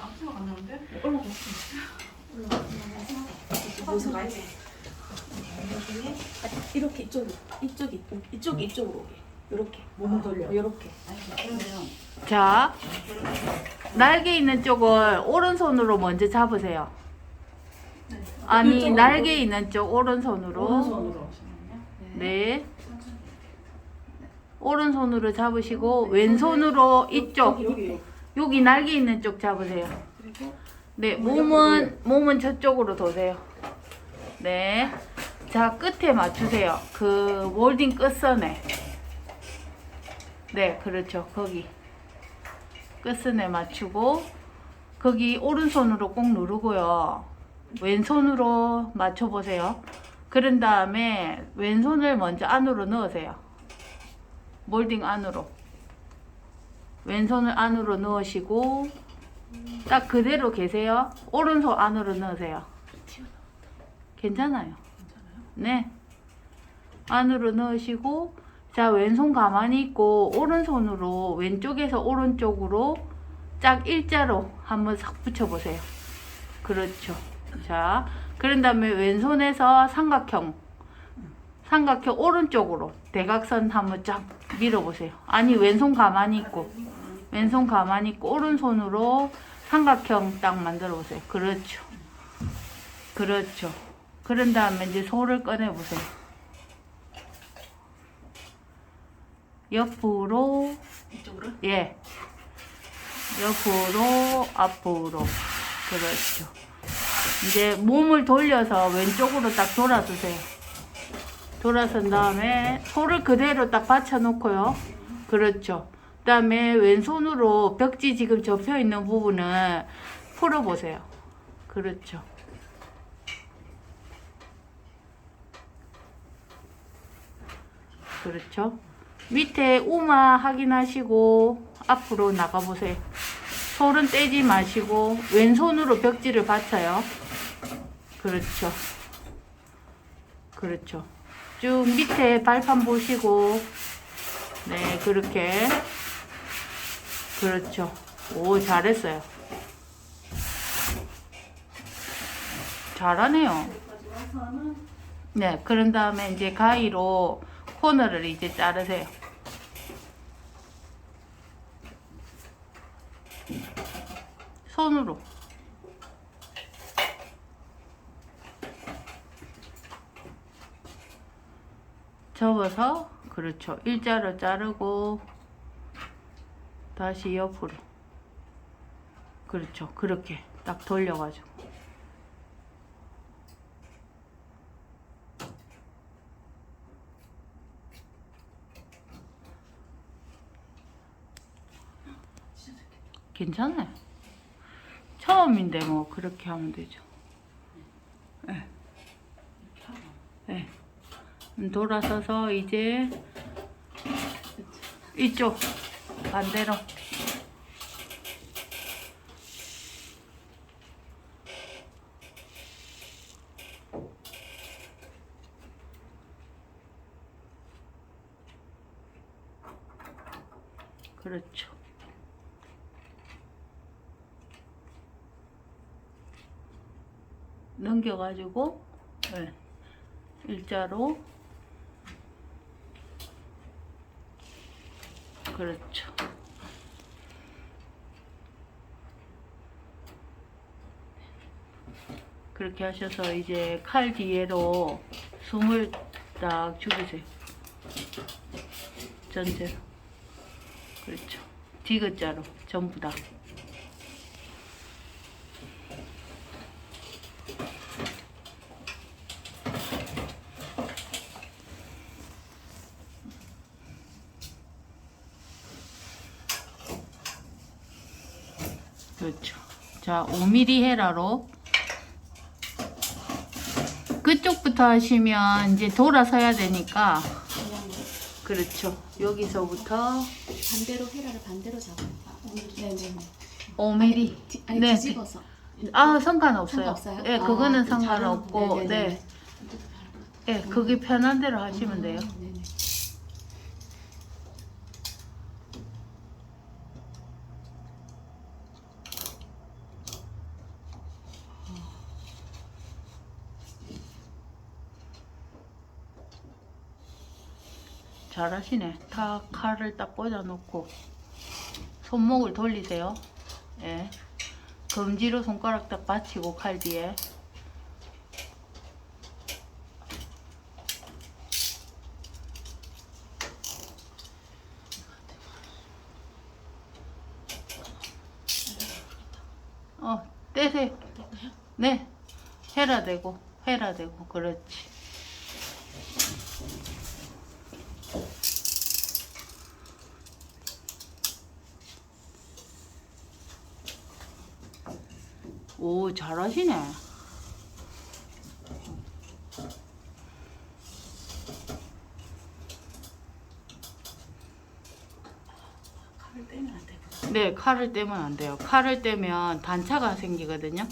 앞으로 가는데? 올라갔어. 무슨 말이지? 이렇게 이쪽으로 이쪽 이쪽 이쪽 이쪽으로 오게. 이렇게 몸을 돌려. 이렇게. 자, 날개 있는 쪽을 오른손으로 먼저 잡으세요. 아니, 이쪽으로. 날개 있는 쪽 오른손으로. 오른손으로. 네. 오른손으로 잡으시고 왼손으로 이쪽 여기 날개 있는 쪽 잡으세요. 네, 몸은 몸은 저쪽으로 도세요. 네. 자, 끝에 맞추세요. 그 몰딩 끝선에. 네, 그렇죠. 거기. 끝선에 맞추고 거기 오른손으로 꼭 누르고요. 왼손으로 맞춰 보세요. 그런 다음에 왼손을 먼저 안으로 넣으세요. 몰딩 안으로. 왼손을 안으로 넣으시고 딱 그대로 계세요. 오른손 안으로 넣으세요. 괜찮아요. 네. 안으로 넣으시고 자 왼손 가만히 있고 오른손으로 왼쪽에서 오른쪽으로 짝 일자로 한번 싹 붙여보세요. 그렇죠. 자 그런 다음에 왼손에서 삼각형 삼각형 오른쪽으로 대각선 한번 쫙 밀어보세요. 아니 왼손 가만히 있고 왼손 가만히 있고 오른손으로 삼각형 딱 만들어 보세요. 그렇죠. 그렇죠. 그런 다음에 이제 소를 꺼내 보세요. 옆으로 이쪽으로. 예. 옆으로 앞으로 그렇죠. 이제 몸을 돌려서 왼쪽으로 딱 돌아주세요. 돌아선 다음에 소를 그대로 딱 받쳐 놓고요. 그렇죠. 그다음에 왼손으로 벽지 지금 접혀 있는 부분을 풀어 보세요. 그렇죠. 그렇죠. 밑에 우마 확인하시고 앞으로 나가 보세요. 손은 떼지 마시고 왼손으로 벽지를 받쳐요. 그렇죠. 그렇죠. 쭉 밑에 발판 보시고 네 그렇게 그렇죠. 오 잘했어요. 잘하네요. 네 그런 다음에 이제 가위로 코너를 이제 자르세요. 손으로. 접어서 그렇죠. 일자로 자르고 다시 옆으로. 그렇죠. 그렇게 딱 돌려가지고. 괜찮아요. 처음인데 뭐 그렇게 하면 되죠. 네. 네. 돌아서서 이제 이쪽 반대로 그렇죠. 넘겨가지고 네. 일자로 그렇죠. 그렇게 하셔서 이제 칼 뒤에로 숨을 딱 죽이세요. 전체로. 그렇죠. 디귿자로 전부 다. 그렇죠. 자, 5mm 헤라로 그쪽부터 하시면 이제 돌아서야 되니까 그렇죠. 여기서부터 반대로 헤라를 반대로 잡아요. 네네네. 5mm. 뒤- 아니 네. 뒤집어서. 아, 상관없어요. 상관없어요? 예, 아, 그거는 상관없고 네네네. 네. 예, 그게 편한 대로 하시면 돼요. 네네. 잘하시네. 다 칼을 딱 꽂아놓고 손목을 돌리세요. 예. 검지로 손가락 딱 받치고 칼 뒤에. 어, 떼세요. 네. 해라 되고, 해라 되고, 그렇지. 오, 잘하시네. 칼을 떼면 안 되구나. 네, 칼을 떼면 안 돼요. 칼을 떼면 단차가 생기거든요.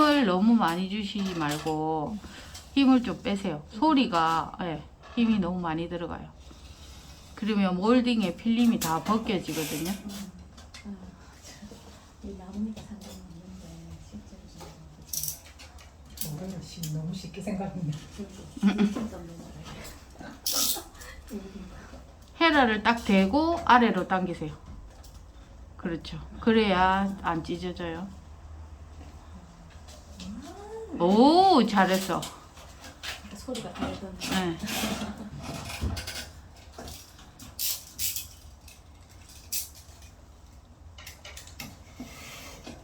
힘을 너무 많이 주시지 말고 힘을 좀 빼세요. 소리가 예, 힘이 너무 많이 들어가요. 그러면 몰딩의 필름이 다 벗겨지거든요. 너무 쉽게 생각했네. 헤라를 딱 대고 아래로 당기세요. 그렇죠. 그래야 안 찢어져요. 오, 잘했어. 소리가 다르던. 네.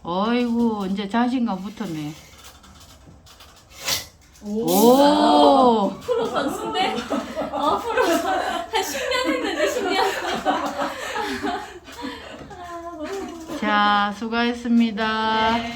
어이구, 이제 자신감 붙었네. 오! 프로 선수인데? 어, 프로. 한 10년 했는데, 10년. 자, 수고했습니다.